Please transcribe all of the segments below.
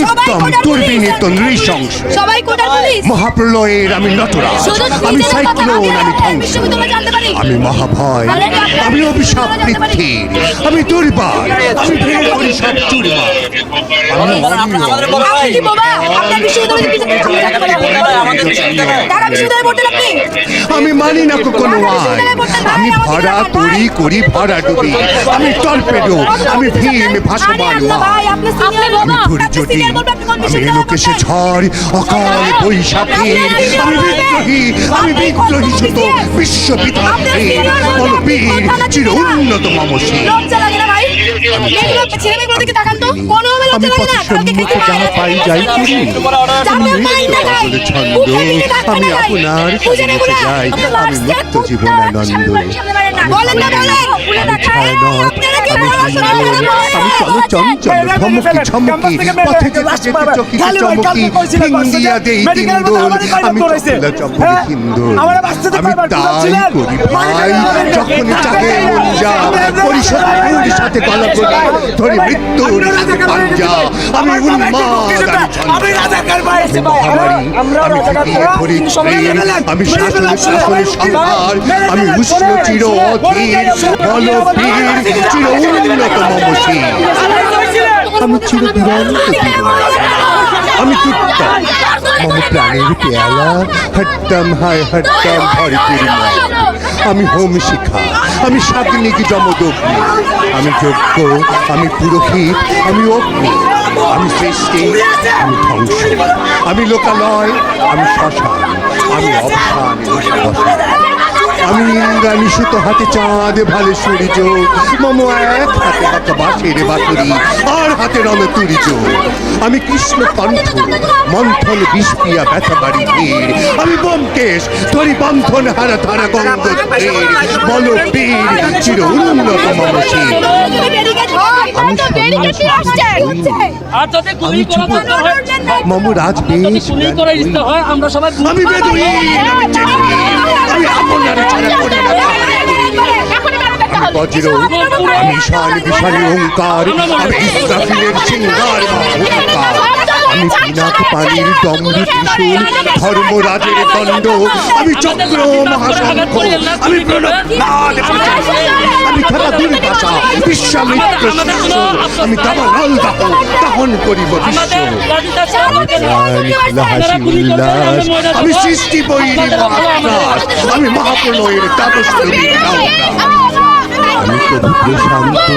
চতুর্থম দুর্বিনীত নৃশংস। সবাই কোটার পুলিশ। মহাপ্রলয়ের আমি নটরাজ। আমি সাইক্লোন আমি ধ্বংস। বিশ্ববিদ্যালয় জানতে পারি। আমি মহাভয়। আমি অভিশাপ? পৃথিবীর আমি দুর্বার। আমি ভেঙে করি সব চুরমা আমি আমি মানি না কোনো আইন আমি ভাড়া তরি করি ভাড়া ডুবি। আমি টর্পেডো আমি ভীম ভাসমান আমি বাবা ধৈর্য আপনি দিই সিনিয়র বলবেন আপনি কোন আমি লোকেশে ঝড় অকাল বৈশাখী আমি বিদ্রোহী আমি বিদ্রোহী শুধু বিশ্ববিদ্যালয় বলবীর চির উন্নত মামসী আমি পথ যাহা পাই যাই করি দেখায়, বলে ছন্দ আমি আপনার না। যাই আমি মুক্ত জীবনানন্দ আমি আমি চলো চঞ্চল ধমকি ছমকি পথে যেতে চকিতে চমকি দেই দিন্দুল আমি চপলা চপলে হিন্দুল আমি তাই করি ভাই যখন চাহে মন যা পরিষদ সাথে গলা করি ধরে মৃত্যুর সাথে পাঞ্জা আমি উন্মাদ আমি মহামারী আমি ধরি আমি শাসনে শাসনে সংহার আমি উষ্ণ চির অধীর বল চির উন্নত মমসী আমি চির আমি তুত্তম মম পেয়ালা, হট্টম হায় হট্টম ভরপুর আমি হোম শিখা আমি সাগ্নিক যমদগ্নি। আমি যজ্ঞ, আমি পুরোহিত, আমি অগ্নি। আমি সৃষ্টি আমি ধ্বংস। আমি লোকালয়, আমি শ্মশান। আমি অবসান আমি ইন্দ্রাণী সুতো হাতে চাঁদ, ভালে সূর্য মম এক হাতে হাতে বাঁশের বাতুরি আর হাতে রণ তুরিজ আমি কৃষ্ণ কণ্ঠ, মন্থন বিষপিয়া ব্যথা বাড়ি ভিড় আমি বমকেশ ধরি বন্ধন হারা ধারা গঙ্গ বল বীর চির উন্নত মনসী আমি আর যাতে গুলি করা দরকার হয় মম রাজ বেশ গুলি করার ইচ্ছা হয় আমরা সবাই আমি বেদুইন আমি চেদুইন আমি আপনারে ছাড়া করি বজ্র আমি শান বিশালী ওঙ্কার আমি ইসরাফিলের সিংহার আমি পিনাক পানির দম্ভ ত্রিশূল ধর্মরাজের দণ্ড আমি চক্র মহাশঙ্খ আমি আমি খেলা দুর্বাসা বিশ্বামিত্র আমি দাবানল দাহ দহন করিব বিশ্ব আমি প্রাণ হাসি উল্লাস আমি সৃষ্টি বৈরী আমি মহাপ্রণয়ের তাপস্বরূপী আমি প্রভুকে শান্ত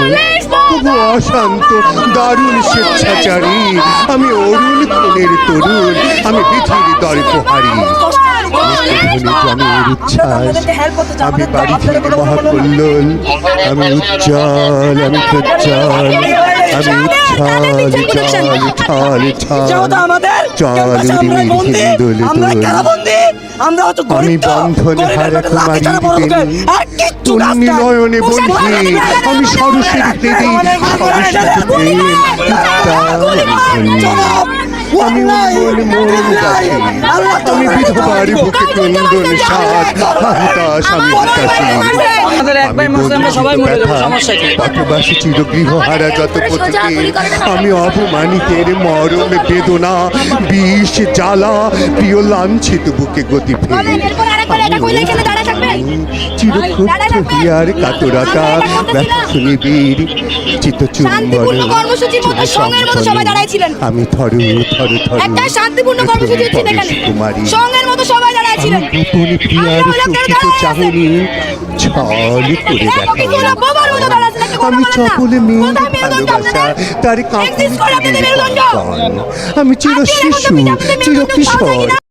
প্রভু অশান্ত, দারুণ স্বেচ্ছাচারী। আমি অরুণ কোণের তরুণ, আমি পৃথিবীর দর্পহারী। আমি উচ্ছ্বাস, আমি বাড়ি থেকে মহাকল্লোল আমি উজ্জ্বল, আমি প্রজ্জ্বল। আমি বন্ধন গরিবের হারা পেটে লাথি ছাড়া বড় কুমারী লোকের। আর কিচ্ছু কাজ তুমি নয়নে বন্ধি আমি সরস্বতী দেবী সরস্বতী প্রেম আমি মন আমি বিধবার বুকে কুন্দন সাজ হতাশ আমি হতাশী আমাদের এক ভাই মাসে আমরা সবাই মরে যাব, সমস্যা কি? গৃহহারা যত পথকে আমি অপমানিতের মরণ বেদনা বিষ জ্বালা প্রিয় লাঞ্ছিত বুকে গতি ফেলে? চিরক্ষুব্ধ হিয়ার কাতরতা ব্যর্থ নিবিড় চিত্তচুম্বন শান্তিপূর্ণ কর্মসূচির মতো সঙ্গের মতো সবাই দাঁড়ায় ছিলেন। আমি থরু থরু থরু। শান্তিপূর্ণ কর্মসূচি কুমারী। সঙ্গের মতো সবাই আমি। চাহনি? ছল করে চপলে মেয়ের ভালোবাসা তার চির শিশু চির কিশোর?